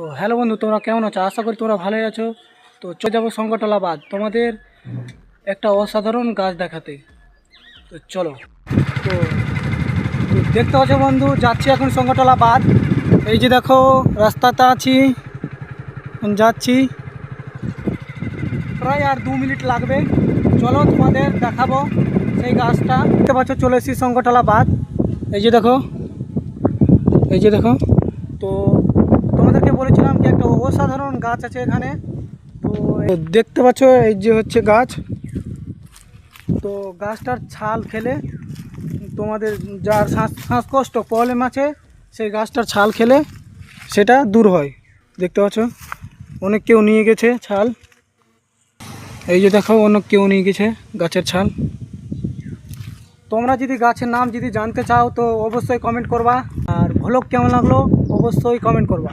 তো হ্যালো বন্ধু, তোমরা কেমন আছো? আশা করি তোমরা ভালোই আছো। তো চলে যাব সংকটলা বাদ তোমাদের একটা অসাধারণ গাছ দেখাতে। তো চলো। তো দেখতে পাচ্ছ বন্ধু, যাচ্ছি এখন সংকটলা বাদ এই যে দেখো, রাস্তাতে আছি। যাচ্ছি। প্রায় আর দু মিনিট লাগবে। চলো তোমাদের দেখাবো সেই গাছটা। দেখতে পাচ্ছ, চলে এসেছি সংকটলা বাদ এই যে দেখো, এই যে দেখো। তো বলেছিলাম কি একটা অসাধারণ গাছ আছে এখানে। তো দেখতে পাচ্ছ এই যে হচ্ছে গাছ। তো গাছটার ছাল খেলে তোমাদের যার শ্বাস শ্বাসকষ্ট প্রবলেম আছে, সেই গাছটার ছাল খেলে সেটা দূর হয়। দেখতে পাচ্ছ? অনেক কেউ নিয়ে গেছে ছাল। এই যে দেখো অনেক কেউ নিয়ে গেছে গাছের ছাল। তোমরা যদি গাছের নাম যদি জানতে চাও, তো অবশ্যই কমেন্ট করবা। আর ভ্লগ কেমন লাগল, অবশ্যই কমেন্ট করবা।